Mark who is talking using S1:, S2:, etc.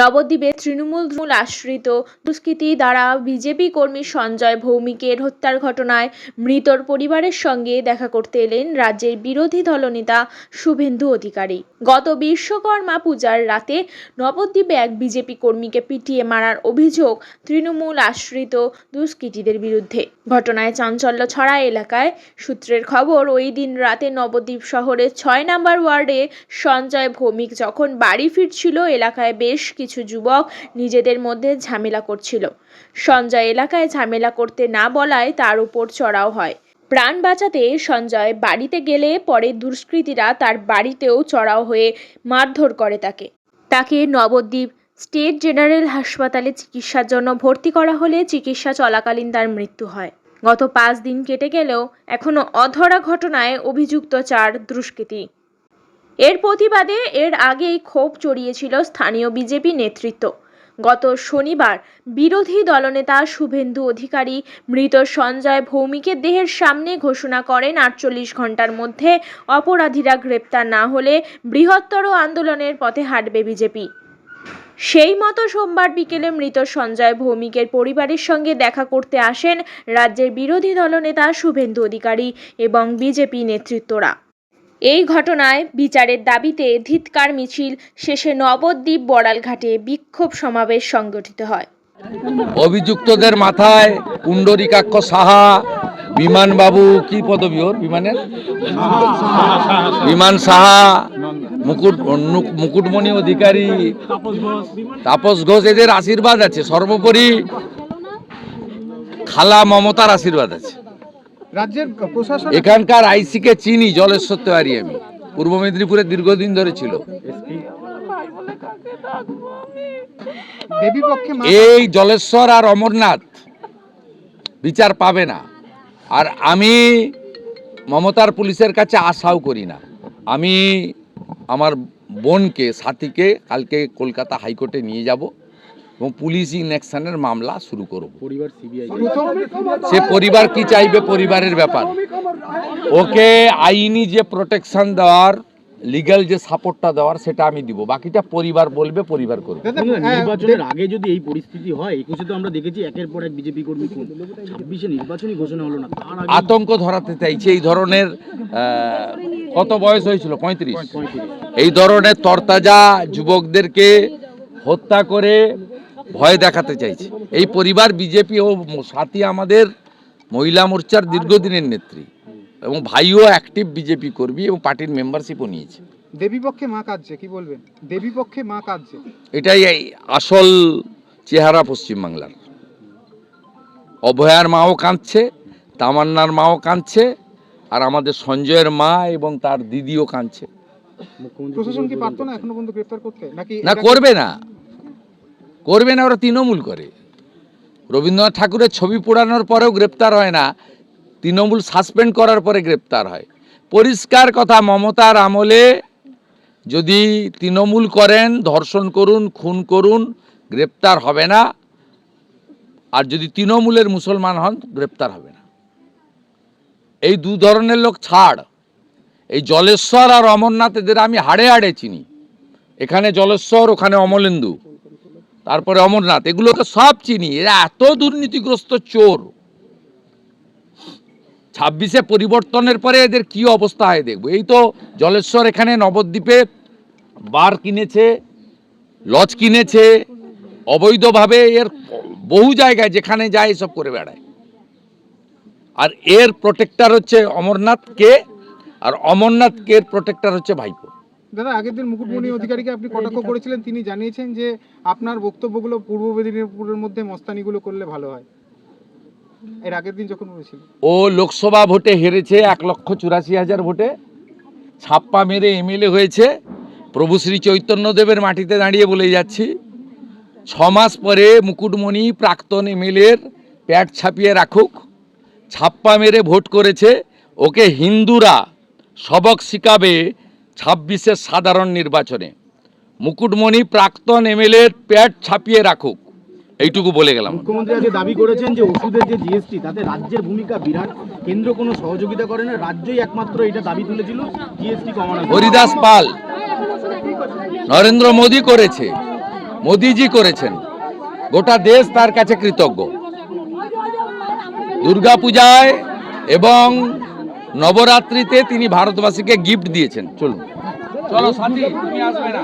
S1: নবদ্বীপে তৃণমূল মূল আশ্রিত দুষ্কৃতী দ্বারা বিজেপি কর্মী সঞ্জয় ভৌমিকের হত্যার ঘটনায় মৃতর পরিবারের সঙ্গে দেখা করতে এলেন রাজ্যের বিরোধী দলনেতা শুভেন্দু অধিকারী। গত বিশ্বকর্মা পূজার রাতে নবদ্বীপে এক বিজেপি কর্মীকে পিটিয়ে মারার অভিযোগ তৃণমূল আশ্রিত দুষ্কৃতীদের বিরুদ্ধে। ঘটনায় চাঞ্চল্য ছড়া এলাকায় সূত্রের খবর, ওই দিন রাতে নবদ্বীপ শহরের ছয় নম্বর ওয়ার্ডে সঞ্জয় ভৌমিক যখন বাড়ি ফিরছিল, এলাকায় বেশ কিছু যুবক নিজেদের মধ্যে ঝামেলা করছিল। সঞ্জয় এলাকায় ঝামেলা করতে না বলায় তার উপর চড়াও হয়। প্রাণ বাঁচাতে সঞ্জয় বাড়িতে গেলে পরে দুষ্কৃতীরা তার বাড়িতেও চড়াও হয়ে মারধর করে তাকে। তাকে নবদ্বীপ স্টেট জেনারেল হাসপাতালে চিকিৎসার জন্য ভর্তি করা হলে চিকিৎসা চলাকালীন তার মৃত্যু হয়। গত পাঁচ দিন কেটে গেলেও এখনও অধরা ঘটনায় অভিযুক্ত চার দুষ্কৃতী। এর প্রতিবাদে এর আগেই ক্ষোভ চড়িয়েছিল স্থানীয় বিজেপি নেতৃত্ব। গত শনিবার বিরোধী দলনেতা শুভেন্দু অধিকারী মৃত সঞ্জয় ভৌমিকের দেহের সামনে ঘোষণা করেন, আটচল্লিশ ঘণ্টার মধ্যে অপরাধীরা গ্রেপ্তার না হলে বৃহত্তর আন্দোলনের পথে হাঁটবে বিজেপি। সেই মতো সোমবার বিকেলে মৃত সঞ্জয় ভৌমিকের পরিবারের সঙ্গে দেখা করতে আসেন রাজ্যের বিরোধী দলনেতা শুভেন্দু অধিকারী এবং বিজেপি নেতৃত্বরা। এই ঘটনায় বিচারের দাবিতে ধিৎকার মিছিল, শেষে নবদ্বীপ বড়ালঘাটে বিক্ষোভ সমাবেশ সংগঠিত হয়।
S2: অভিযুক্তদের মাথায় পুণ্ডরিকাক্ষ সাহা, বিমানবাবু কি পদবি ওর? বিমানের? বিমান সাহা, মুকুট মুকুটমণি অধিকারী, তাপস ঘোষ, এদের আশীর্বাদ আছে। সর্বোপরি খালা মমতার আশীর্বাদ আছে।
S3: রাজ্যের প্রশাসন
S2: এখানকার আইসিকে চিনি জলেশ্বর তেওয়ারি আমি। পূর্ব মেদিনীপুরে দীর্ঘদিন ধরে ছিল। এই জলেশ্বর আর অমরনাথ বিচার পাবে না। আর আমি মমতার পুলিশের কাছে আশাও করি না। আমি আমার বোনকে সাথীকে কালকে কলকাতা হাইকোর্টে নিয়ে যাব। এবং পুলিশ ইনঅ্যাকশনের মামলা শুরু করব। সে পরিবার কি চাইবে? পরিবারের ব্যাপার। ওকে আইনি যে প্রোটেকশন দেওয়ার লিগ্যাল যে সাপোর্টটা দেওয়ার সেটা আমি দিব। বাকিটা পরিবার বলবে পরিবার করবে।
S3: হ্যাঁ,
S4: নির্বাচনের আগে যদি এই পরিস্থিতি হয় একুশে তো আমরা দেখেছি একের পর এক বিজেপি কর্মী খুন। ছাব্বিশে নির্বাচনী ঘোষণা হলো না
S2: আতঙ্ক ধরাতে চাইছে এই ধরনের কত বয়স হয়েছিল? পঁয়ত্রিশ। এই ধরনের তরতাজা যুবকদেরকে হত্যা করে ভয় দেখাতে চাইছে। এই পরিবার বিজেপি ও সাথী আমাদের মহিলা মোর্চার দীর্ঘদিনের নেত্রী এবং ভাইও অ্যাক্টিভ বিজেপি কর্মী এবং পার্টির মেম্বারশিপও নিয়েছে।
S3: দেবী পক্ষে মা কাঁদছে কি বলবেন? দেবী পক্ষে মা কাঁদছে।
S2: এটাই আসল চেহারা পশ্চিমবাংলার। অভয়ার মাও কাঁদছে তামান্নার মাও কাঁদছে আর আমাদের সঞ্জয়ের মা এবং তার দিদিও কাঁদছে।
S3: প্রশাসন কি পারতো না এখনও পর্যন্ত গ্রেফতার করতে? নাকি
S2: না করবে না। করবে না, ওরা তৃণমূল করে। রবীন্দ্রনাথ ঠাকুরের ছবি পোড়ানোর পরেও গ্রেপ্তার হয় না। তৃণমূল সাসপেন্ড করার পরে গ্রেপ্তার হয়। পরিষ্কার কথা, মমতার আমলে যদি তৃণমূল করেন, ধর্ষণ করুন, খুন করুন, গ্রেপ্তার হবে না। আর যদি তৃণমূলের মুসলমান হন, গ্রেপ্তার হবে না। এই দু ধরনের লোক ছাড়। এই জলেশ্বর আর অমরনাথ এদের আমি হাড়ে হাড়ে চিনি। এখানে জলেশ্বর, ওখানে অমলেন্দু। তারপরে অমরনাথ এগুলোকে সব চিনি, এরা এত দুর্নীতিগ্রস্ত চোর। ছাব্বিশে পরিবর্তনের পরে এদের কি অবস্থা হয় দেখব। এই তো জলেশ্বর এখানে নবদ্বীপে বার কিনেছে, লজ কিনেছে, অবৈধভাবে এর বহু জায়গায় যেখানে যায় এসব করে বেড়ায়। আর এর প্রোটেক্টর হচ্ছে অমরনাথ কে? আর অমরনাথ কে প্রোটেক্টর হচ্ছে ভাইপো।
S3: দাদা আগের দিন মুকুটমণি অধিকারীকে আপনি কটাক্ষ করেছিলেন তিনি জানিয়েছেন যে আপনার বক্তব্যগুলো পূর্ব মেদিনীপুরের মধ্যে মস্তানিগুলো করলে ভালো হয়। এর আগের দিন যখন বলেছিল
S2: ও লোকসভা ভোটে হেরেছে এক লক্ষ চুরাশি হাজার ভোটে। ছাপ্পা মেরে এমএলএ হয়েছে। প্রভু শ্রী চৈতন্যদেবের মাটিতে দাঁড়িয়ে বলে যাচ্ছি। ছ মাস পরে মুকুটমণি প্রাক্তন এমএলএর প্যাট ছাপিয়ে রাখুক। ছাপ্পা মেরে ভোট করেছে। ওকে হিন্দুরা সবক শিখাবে ছাব্বিশের সাধারণ নির্বাচনে। মুকুটমণি প্রাক্তন এমএলএর প্যাট ছাপিয়ে রাখুক। এইটুকু বলে গেলাম।
S4: মুখ্যমন্ত্রী আজকে দাবি করেছেন যে ওষুধের যে জিএসটি তাতে রাজ্যের ভূমিকা বিরাট। কেন্দ্র কোনো সহযোগিতা করে না রাজ্যই একমাত্র এটা দাবি তুলেছিল জিএসটি কমানো
S2: হরিদাস পাল নরেন্দ্র মোদী করেছে মোদিজি করেছেন। গোটা দেশ তার কাছে কৃতজ্ঞ। দুর্গাপূজায় এবং নবরাত্রিতে তিনি ভারতবাসীকে গিফট দিয়েছেন। চলুন। চলো সাথী তুমি আসবে না।